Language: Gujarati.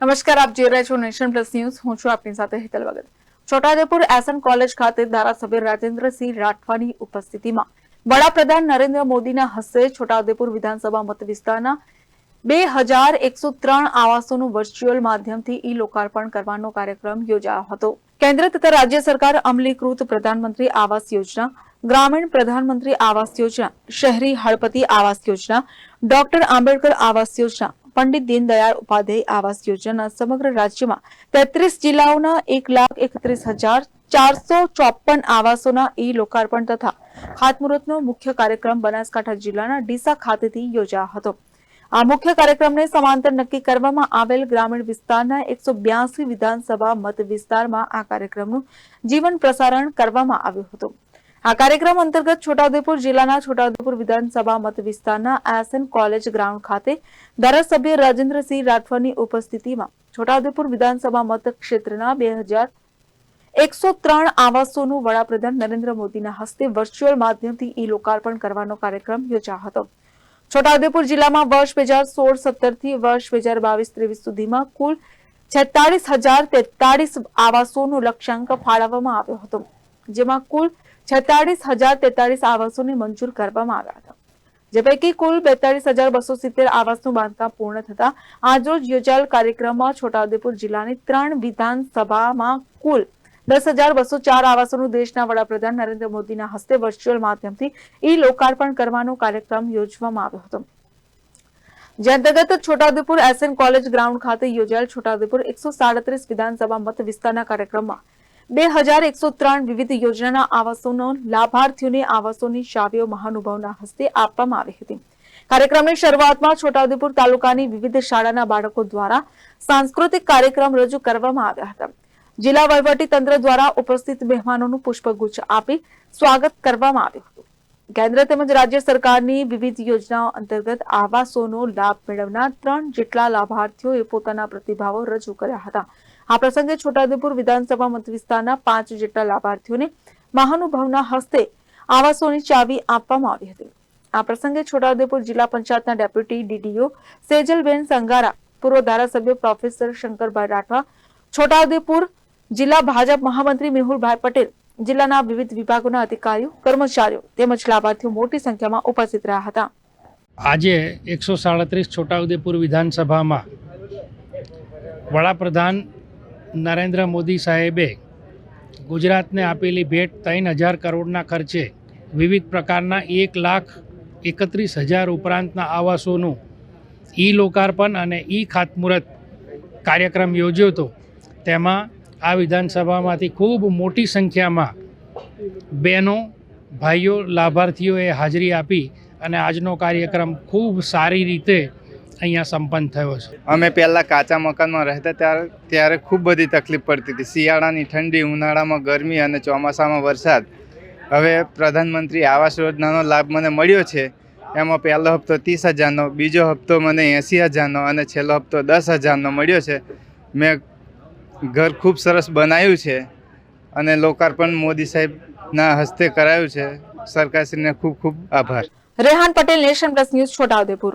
નમસ્કાર, આપ જોઈ રહ્યા છો નેશન પ્લસ ન્યૂઝ. હું છું આપની સાથે હેતલ વગર. છોટાઉદેપુર એસએન કોલેજ ખાતે ધારાસભ્ય રાજેન્દ્રસિંહ રાઠવાની ઉપસ્થિતિમાં વડાપ્રધાન નરેન્દ્ર મોદીના હસ્તે છોટાઉદેપુર વિધાનસભા મત વિસ્તારના બે હજાર એકસો ત્રણ આવાસોનું વર્ચ્યુઅલ માધ્યમથી ઈ લોકાર્પણ કરવાનો કાર્યક્રમ યોજાયો હતો. કેન્દ્ર તથા રાજ્ય સરકાર અમલીકૃત પ્રધાનમંત્રી આવાસ યોજના, ગ્રામીણ પ્રધાનમંત્રી આવાસ યોજના, શહેરી હળપતિ આવાસ યોજના, ડોક્ટર આંબેડકર આવાસ યોજના પંડિત દીનદયાળ ઉપાધ્યાય આવાસ યોજના સમગ્ર રાજ્યમાં તેત્રીસ જિલ્લાઓના એક લાખ એકત્રીસ હજાર ચારસો ચોપન આવાસોના ઈ લોકાર્પણ તથા ખાતમુહૂર્તનો મુખ્ય કાર્યક્રમ બનાસકાંઠા જિલ્લાના ડીસા ખાતેથી યોજાયો હતો. આ મુખ્ય કાર્યક્રમને સમાંતર નક્કી કરવામાં આવેલ ગ્રામીણ વિસ્તારના એકસો બ્યાસી વિધાનસભા મત વિસ્તારમાં આ કાર્યક્રમનું જીવન પ્રસારણ કરવામાં આવ્યું હતું. આ કાર્યક્રમ અંતર્ગત છોટાઉદેપુર જિલ્લાના છોટાઉદેપુર વિધાનસભા મત વિસ્તારના એસએન કોલેજ ગ્રાઉન્ડ ખાતે ધારાસભ્ય રાજેન્દ્રસિંહ રાઠવાની ઉપસ્થિતિમાં છોટાઉદેપુર વિધાનસભા મત બે હજાર એકસો ત્રણ આવાસોનું વડાપ્રધાન નરેન્દ્ર મોદીના હસ્તે વર્ચ્યુઅલ માધ્યમથી ઈ લોકાર્પણ કરવાનો કાર્યક્રમ યોજાયો હતો. છોટાઉદેપુર જિલ્લામાં વર્ષ બે હજાર સોળ સત્તરથી વર્ષ બે હજાર બાવીસ ત્રેવીસ સુધીમાં કુલ છેતાળીસ હજાર તેતાળીસ આવાસોનો લક્ષ્યાંક ફાળવવામાં આવ્યો હતો, જેમાં કુલ છેતાળીસ હજાર તેતાળીસ આવાસોને મંજૂર કરવામાં આવ્યા હતા. જે પૈકી કુલ બેતાળીસ હજાર બસો સિત્તેર આવાસનું બાંધકામ પૂર્ણ થતા આજરોજ યોજાયેલ કાર્યક્રમમાં છોટાઉદેપુર જિલ્લાની ત્રણ વિધાનસભામાં કુલ દસ હજાર બસો ચાર આવાસોનું દેશના વડાપ્રધાન નરેન્દ્ર મોદીના હસ્તે વર્ચ્યુઅલ માધ્યમથી ઈ લોકાર્પણ કરવાનો કાર્યક્રમ યોજવામાં આવ્યો હતો. જે અંતર્ગત છોટાઉદેપુર એસએન કોલેજ ગ્રાઉન્ડ ખાતે યોજાયેલ છોટાઉદેપુર એકસો સાડત્રીસ વિધાનસભા મત વિસ્તારના કાર્યક્રમમાં બે હજાર એકસો ત્રણ વિવિધ યોજનાના આવાસોનો લાભાર્થીઓને આવાસોની ચાવીઓ મહાનુભાવના હસ્તે આપવામાં આવી હતી. કાર્યક્રમની શરૂઆતમાં છોટાઉદેપુર તાલુકાની વિવિધ શાળાના બાળકો દ્વારા સાંસ્કૃતિક કાર્યક્રમ રજૂ કરવામાં આવ્યા હતા. જિલ્લા વહીવટી તંત્ર દ્વારા ઉપસ્થિત મહેમાનોનું પુષ્પગુચ્છ આપી સ્વાગત કરવામાં આવ્યું હતું. કેન્દ્ર તેમજ રાજ્ય સરકારની વિવિધ યોજનાઓ અંતર્ગત આવાસોનો લાભ મેળવનાર ત્રણ જેટલા લાભાર્થીઓએ પોતાના પ્રતિભાવો રજૂ કર્યા હતા. આ પ્રસંગે છોટાઉદેપુર વિધાનસભા મતવિસ્તારના પાંચ જેટલા લાભાર્થીઓને મહાનુભાવના હસ્તે આવાસોની ચાવી આપવામાં આવી હતી. આ પ્રસંગે છોટાઉદેપુર જિલ્લા પંચાયતના ડેપ્યુટી ડીડીઓ સેજલબેન સંગારા, પૂર્વ ધારાસભ્ય પ્રોફેસર શંકરભાઈ રાઠવા, છોટાઉદેપુર જિલ્લા ભાજપ મહામંત્રી મેહુલભાઈ પટેલ, જિલ્લાના વિવિધ વિભાગોના અધિકારીઓ, કર્મચારીઓ તેમજ લાભાર્થીઓ મોટી સંખ્યામાં ઉપસ્થિત રહ્યા હતા. આજે એકસો સાડત્રીસ છોટાઉદેપુર વિધાનસભામાં વડાપ્રધાન નરેન્દ્ર મોદી સાહેબે ગુજરાતને આપેલી ભેટ ત્રણ હજાર કરોડના ખર્ચે વિવિધ પ્રકારના એક લાખ એકત્રીસ હજાર ઉપરાંતના આવાસોનું ઈ લોકાર્પણ અને ઈ ખાતમુહૂર્ત કાર્યક્રમ યોજ્યો હતો. તેમાં આ વિધાનસભામાંથી ખૂબ મોટી સંખ્યામાં બહેનો, ભાઈઓ, લાભાર્થીઓએ હાજરી આપી અને આજનો કાર્યક્રમ ખૂબ સારી રીતે અહીંયા સંપન્ન થયો છે. અમે પહેલાં કાચા મકાનમાં રહેતા ત્યારે ત્યારે ખૂબ બધી તકલીફ પડતી હતી. શિયાળાની ઠંડી ઉનાળામાં ગરમી અને ચોમાસામાં વરસાદ. હવે પ્રધાનમંત્રી આવાસ યોજનાનો લાભ મને મળ્યો છે. એમાં પહેલો હપ્તો ત્રીસ હજારનો બીજો હપ્તો મને એંસી હજારનો અને છેલ્લો હપ્તો દસ હજારનો મળ્યો છે. મેં ઘર ખૂબ સરસ બનાવ્યું છે અને લોકાર્પણ મોદી સાહેબના હસ્તે કરાયું છે. સરકારશ્રીને ખૂબ ખૂબ આભાર. Rehan Patel Nation Plus News Chhotaudepur.